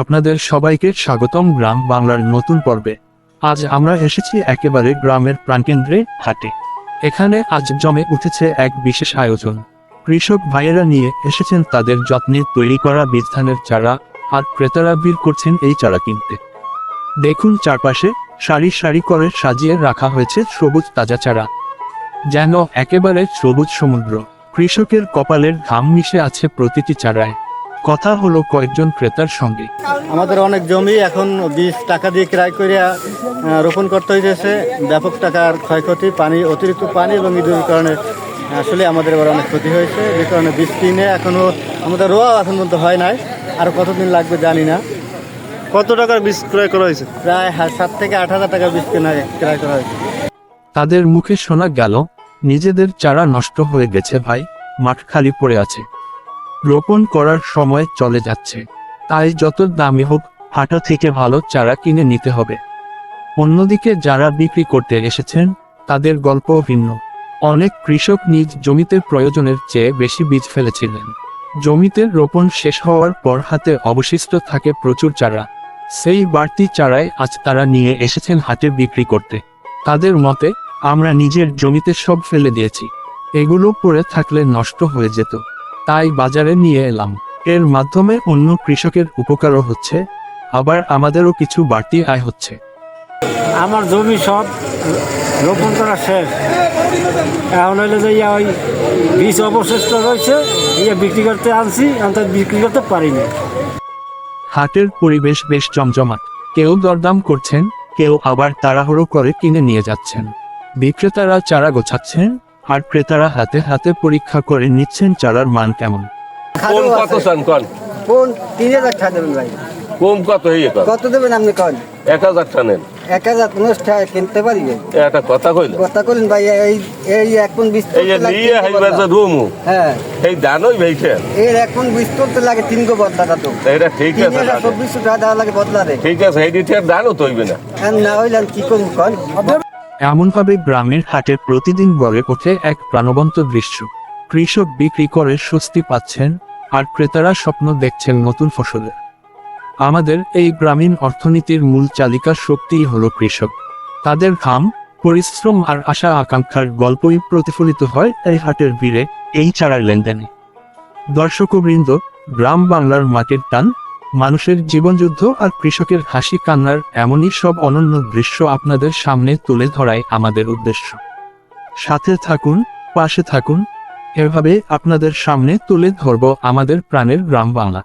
আপনাদের সবাইকে স্বাগতম গ্রাম বাংলার নতুন পর্বে। আজ আমরা এসেছি একেবারে গ্রামের প্রাণকেন্দ্রে, হাটে। এখানে আজ জমে উঠেছে এক বিশেষ আয়োজন। কৃষক ভাইয়েরা নিয়ে এসেছেন তাদের যত্নে তৈরি করা বীজ ধানের চারা, আর ক্রেতারা ভিড় করছেন এই চারা কিনতে। দেখুন চারপাশে সারি সারি করে সাজিয়ে রাখা হয়েছে সবুজ তাজা চারা। যেন একেবারে সবুজ সমুদ্র। কৃষকের কপালের ঘাম মিশে আছে প্রতিটি চারায়। কথা হলো কয়েকজন ক্রেতার সঙ্গে। আমাদের অনেক জমি এখন বীজ টাকা দিয়ে ক্রয় করিয়া রোপণ করতে হয়েছে ব্যাপক টাকার ক্ষয়ক্ষতি পানি অতিরিক্ত পানি এবং ইঁদুরের কারণে আসলে আমাদের এবার অনেক ক্ষতি হয়েছে। যে কারণে বীজ কিনে এখনও আমাদের রোয়া এখন পর্যন্ত হয় নাই। আর কতদিন লাগবে জানি না। কত টাকার বীজ ক্রয় করা হয়েছে? প্রায় সাত থেকে আট হাজার টাকা বীজ কেনা ক্রয় করা হয়েছে। তাদের মুখে শোনা গেল নিজেদের চারা নষ্ট হয়ে গেছে ভাই মাঠ খালি পড়ে আছে। রোপণ করার সময় চলে যাচ্ছে। তাই যত দামি হোক, হাটা থেকে ভালো চারা কিনে নিতে হবে। অন্যদিকে যারা বিক্রি করতে এসেছেন, তাদের গল্প ভিন্ন। অনেক কৃষক নিজ জমিতে প্রয়োজনের চেয়ে বেশি বীজ ফেলেছিলেন। জমিতে রোপণ শেষ হওয়ার পর হাতে অবশিষ্ট থাকে প্রচুর চারা। সেই বাড়তি চারায় আজ তারা নিয়ে এসেছেন হাটে বিক্রি করতে। তাদের মতে, আমরা নিজের জমিতে সব ফেলে দিয়েছি। এগুলো পড়ে থাকলে নষ্ট হয়ে যেত। তাই বাজারে নিয়ে এলাম। এর মাধ্যমে অন্য কৃষকের উপকারও হচ্ছে আবার আমাদেরও কিছু বাড়তি আয় হচ্ছে। আমার জমি সব রোপণ করা শেষ। এখন হইলে যে ইয়া ওই বীজ অবশিষ্ট রয়েছে ইয়ে বিক্রি করতে আনছি অন্তত বিক্রি করতে পারিনি হাটের পরিবেশ বেশ জমজমাট। কেউ দরদাম করছেন কেউ আবার তাড়াহুড়ো করে কিনে নিয়ে যাচ্ছেন। বিক্রেতারা চারা গোছাচ্ছেন আর ক্রেতারা হাতে হাতে পরীক্ষা করে নিচ্ছেন চারার মান কেমন? কোন কত চান কন? কোন তিন হাজার টাকা দেবেন ভাই। কম কত হয়ে কন? কত দেবেন আপনি কন? এক হাজার টানেন এক হাজার পনেরো টাকা কিনতে পারিবে। একটা কথা কইল? কথা করেন ভাই এই এই এখন বিশ এই যে নিয়ে হাইবার যে রুমু হ্যাঁ। এই দানই ভাইছে। এর এখন বিশ করতে লাগে তিন গো বদলাটা তো। এটা ঠিক আছে হাজার দাদা। চব্বিশশো টাকা দেওয়া লাগে বদলা রে ঠিক আছে এই দিতে দানও তৈবে না। হইলে কি কন? এমনভাবে গ্রামের হাটে প্রতিদিন গড়ে ওঠে এক প্রাণবন্ত দৃশ্য। কৃষক বিক্রি করে স্বস্তি পাচ্ছেন, আর ক্রেতারা স্বপ্ন দেখছেন নতুন ফসলের। আমাদের এই গ্রামীণ অর্থনীতির মূল চালিকা শক্তিই হলো কৃষক। তাদের ঘাম, পরিশ্রম আর আশা আকাঙ্ক্ষার গল্পই প্রতিফলিত হয় এই হাটের ভিড়ে, এই চারার লেনদেনে। দর্শকবৃন্দ, গ্রাম বাংলার মাটির টান মানুষের জীবনযুদ্ধ আর কৃষকের হাসি কান্নার এমনই সব অনন্য দৃশ্য আপনাদের সামনে তুলে ধরাই আমাদের উদ্দেশ্য। সাথে থাকুন, পাশে থাকুন, এভাবে আপনাদের সামনে তুলে ধরব আমাদের প্রাণের গ্রাম বাংলা।